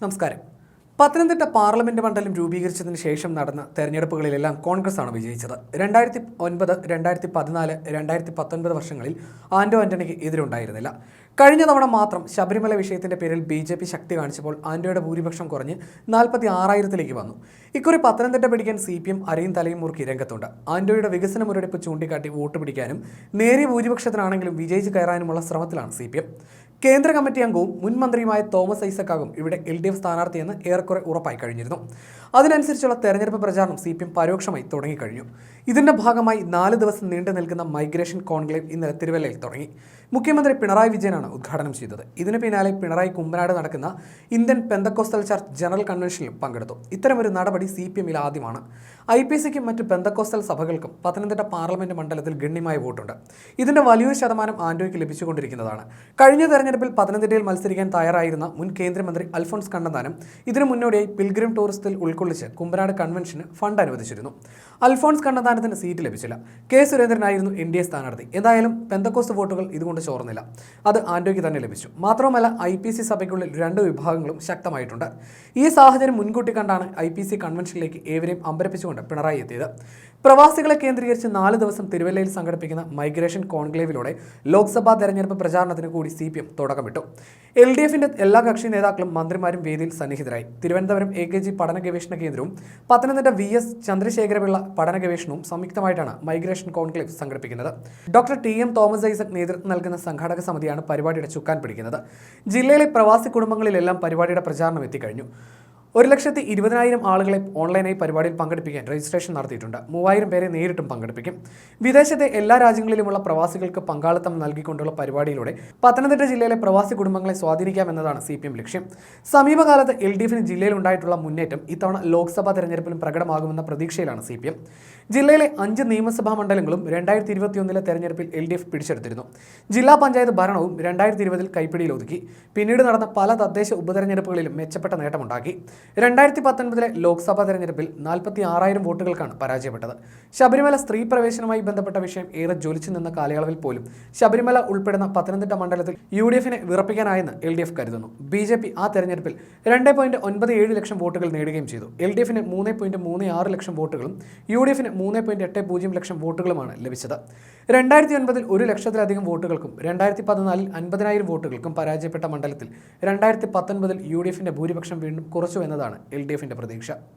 നമസ്കാരം. പത്തനംതിട്ട പാർലമെന്റ് മണ്ഡലം രൂപീകരിച്ചതിന് ശേഷം നടന്ന തെരഞ്ഞെടുപ്പുകളിലെല്ലാം കോൺഗ്രസ് ആണ് വിജയിച്ചത്. രണ്ടായിരത്തി ഒൻപത് രണ്ടായിരത്തി പതിനാല് രണ്ടായിരത്തി പത്തൊൻപത് വർഷങ്ങളിൽ ആന്റോ ആന്റണിക്ക് എതിരുണ്ടായിരുന്നില്ല. കഴിഞ്ഞ തവണ മാത്രം ശബരിമല വിഷയത്തിന്റെ പേരിൽ ബി ജെ പി ശക്തി കാണിച്ചപ്പോൾ ആന്റോയുടെ ഭൂരിപക്ഷം കുറഞ്ഞ് നാൽപ്പത്തി ആറായിരത്തിലേക്ക് വന്നു. ഇക്കുറി പത്തനംതിട്ട പിടിക്കാൻ സി പി എം അരയും തലയും മുറുക്കി രംഗത്തുണ്ട്. ആന്റോയുടെ വികസന മുരടിപ്പ് ചൂണ്ടിക്കാട്ടി വോട്ട് പിടിക്കാനും നേരിയ ഭൂരിപക്ഷത്തിനാണെങ്കിലും വിജയിച്ച് കയറാനുമുള്ള ശ്രമത്തിലാണ് സി പി എം. കേന്ദ്ര കമ്മിറ്റി അംഗവും മുൻ മന്ത്രിയുമായ തോമസ് ഐസക്കാകും ഇവിടെ എൽ ഡി എഫ് സ്ഥാനാർത്ഥിയെന്ന് ഏറെക്കുറെ ഉറപ്പായി കഴിഞ്ഞിരുന്നു. അതിനനുസരിച്ചുള്ള തെരഞ്ഞെടുപ്പ് പ്രചാരണം സി പി എം പരോക്ഷമായി തുടങ്ങിക്കഴിഞ്ഞു. ഇതിന്റെ ഭാഗമായി നാല് ദിവസം നീണ്ടു നിൽക്കുന്ന മൈഗ്രേഷൻ കോൺക്ലേവ് ഇന്നലെ തിരുവല്ലയിൽ തുടങ്ങി. മുഖ്യമന്ത്രി പിണറായി വിജയനാണ് ഉദ്ഘാടനം ചെയ്തത്. ഇതിന് പിന്നാലെ പിണറായി കുമ്പനാട് നടക്കുന്ന ഇന്ത്യൻ പെന്തക്കോസ്റ്റൽ ചർച്ച് ജനറൽ കൺവെൻഷനിലും പങ്കെടുത്തു. ഇത്തരമൊരു നടപടി സി പി എമ്മിൽ ആദ്യമാണ്. ഐ പി സിക്കും മറ്റ് പെന്തക്കോസ്റ്റൽ സഭകൾക്കും പത്തനംതിട്ട പാർലമെന്റ് മണ്ഡലത്തിൽ ഗണ്യമായ വോട്ടുണ്ട്. ഇതിന്റെ വലിയൊരു ശതമാനം ആന്റോയ്ക്ക് ലഭിച്ചുകൊണ്ടിരിക്കുന്നതാണ്. കഴിഞ്ഞ തെരഞ്ഞെടുപ്പിൽ പത്തനംതിട്ടയിൽ മത്സരിക്കാൻ തയ്യാറായിരുന്ന മുൻ കേന്ദ്രമന്ത്രി അൽഫോൺസ് കണ്ണന്താനം ഇതിനു മുന്നോടിയായി പിൽഗ്രിം ടൂറിസത്തിൽ ഉൾക്കൊള്ളിച്ച് കുമ്പനാട് കൺവെൻഷന് ഫണ്ട് അനുവദിച്ചിരുന്നു. അൽഫോൺസ് കണ്ണന്താനത്തിന് സീറ്റ് ലഭിച്ചില്ല. കെ സുരേന്ദ്രനായിരുന്നു എൻ ഡി എ സ്ഥാനാർത്ഥി. എന്തായാലും പെന്തക്കോസ്റ്റ് വോട്ടുകൾ ഇതുകൊണ്ട് ചോർന്നില്ല. അത് ആന്റോയ്ക്ക് തന്നെ ലഭിച്ചു. മാത്രമല്ല ഐ പി സി സഭയ്ക്കുള്ളിൽ രണ്ട് വിഭാഗങ്ങളും ശക്തമായിട്ടുണ്ട്. ഈ സാഹചര്യം മുൻകൂട്ടി കണ്ടാണ് ഐ പി സി കൺവെൻഷനിലേക്ക് ഏവരെയും അമ്പരപ്പിച്ചുകൊണ്ട് പിണറായി എത്തിയത്. പ്രവാസികളെ കേന്ദ്രീകരിച്ച് നാല് ദിവസം തിരുവല്ലയിൽ സംഘടിപ്പിക്കുന്ന മൈഗ്രേഷൻ കോൺക്ലേവിലൂടെ ലോക്സഭാ തെരഞ്ഞെടുപ്പ് പ്രചാരണത്തിന് കൂടി സി പി എം തുടക്കമിട്ടു. എൽ ഡി എഫിന്റെ എല്ലാ കക്ഷി നേതാക്കളും മന്ത്രിമാരും വേദിയിൽ സന്നിഹിതരായി. തിരുവനന്തപുരം എ കെ ജി പഠന ഗവേഷണ കേന്ദ്രവും പത്തനംതിട്ട വി എസ് ചന്ദ്രശേഖരപിള്ള പഠന ഗവേഷണവും സംയുക്തമായിട്ടാണ് മൈഗ്രേഷൻ കോൺക്ലേവ് സംഘടിപ്പിക്കുന്നത്. Doctor T M Thomas Isaac നേതൃത്വം നൽകുന്ന സംഘാടക സമിതിയാണ് പരിപാടിയുടെ ചുക്കാൻ പിടിക്കുന്നത്. ജില്ലയിലെ പ്രവാസി കുടുംബങ്ങളിലെല്ലാം പരിപാടിയുടെ പ്രചാരണം എത്തിക്കഴിഞ്ഞു. ഒരു ലക്ഷത്തി ഇരുപതിനായിരം ആളുകളെ ഓൺലൈനായി പരിപാടിയിൽ പങ്കെടുപ്പിക്കാൻ രജിസ്ട്രേഷൻ നടത്തിയിട്ടുണ്ട്. മൂവായിരം പേരെ നേരിട്ടും പങ്കെടുപ്പിക്കും. വിദേശത്തെ എല്ലാ രാജ്യങ്ങളിലുമുള്ള പ്രവാസികൾക്ക് പങ്കാളിത്തം നൽകിക്കൊണ്ടുള്ള പരിപാടിയിലൂടെ പത്തനംതിട്ട ജില്ലയിലെ പ്രവാസി കുടുംബങ്ങളെ സ്വാധീനിക്കാമെന്നതാണ് സി പി എം ലക്ഷ്യം. സമീപകാലത്ത് എൽ ഡി എഫിന് ജില്ലയിലുണ്ടായിട്ടുള്ള മുന്നേറ്റം ഇത്തവണ ലോക്സഭാ തെരഞ്ഞെടുപ്പിലും പ്രകടമാകുമെന്ന പ്രതീക്ഷയിലാണ് സി ജില്ലയിലെ അഞ്ച് നിയമസഭാ മണ്ഡലങ്ങളും രണ്ടായിരത്തി ഇരുപത്തിയൊന്നിലെ തെരഞ്ഞെടുപ്പിൽ എൽ ഡി എഫ് പിടിച്ചെടുത്തിരുന്നു. ജില്ലാ പഞ്ചായത്ത് ഭരണവും രണ്ടായിരത്തി ഇരുപതിൽ കൈപ്പിടിയിലൊതുക്കി പിന്നീട് നടന്ന പല തദ്ദേശ ഉപതെരഞ്ഞെടുപ്പുകളിലും മെച്ചപ്പെട്ട നേട്ടമുണ്ടാക്കി. രണ്ടായിരത്തി പത്തൊൻപതിലെ ലോക്സഭാ തെരഞ്ഞെടുപ്പിൽ നാൽപ്പത്തി ആറായിരം വോട്ടുകൾക്കാണ് പരാജയപ്പെട്ടത്. ശബരിമല സ്ത്രീ പ്രവേശനവുമായി ബന്ധപ്പെട്ട വിഷയം ഏറെ ജ്വലിച്ചു നിന്ന കാലയളവിൽ പോലും ശബരിമല ഉൾപ്പെടുന്ന പത്തനംതിട്ട മണ്ഡലത്തിൽ യു ഡി എഫിനെ വിറപ്പിക്കാനായെന്ന് എൽ ഡി എഫ് കരുതുന്നു. ബി ജെ പി ആ തെരഞ്ഞെടുപ്പിൽ രണ്ട് പോയിന്റ് ഒൻപത് ഏഴ് ലക്ഷം വോട്ടുകൾ നേടുകയും ചെയ്തു. എൽ ഡി എഫിന് മൂന്ന് പോയിന്റ് മൂന്ന് ആറ് ലക്ഷം വോട്ടുകളും യു ഡി എഫിന് മൂന്ന് പോയിന്റ് എട്ട് പൂജ്യം ലക്ഷം വോട്ടുകളുമാണ് ലഭിച്ചത്. രണ്ടായിരത്തി ഒൻപതിൽ ഒരു ലക്ഷത്തിലധികം വോട്ടുകൾക്കും രണ്ടായിരത്തി പതിനാലിൽ അൻപതിനായിരം വോട്ടുകൾക്കും പരാജയപ്പെട്ട മണ്ഡലത്തിൽ രണ്ടായിരത്തി പത്തൊൻപതിൽ യു ഡി എഫിന്റെ ഭൂരിപക്ഷം വീണ്ടും കുറച്ചു എന്നതാണ് എൽ ഡി എഫിന്റെ പ്രതീക്ഷ.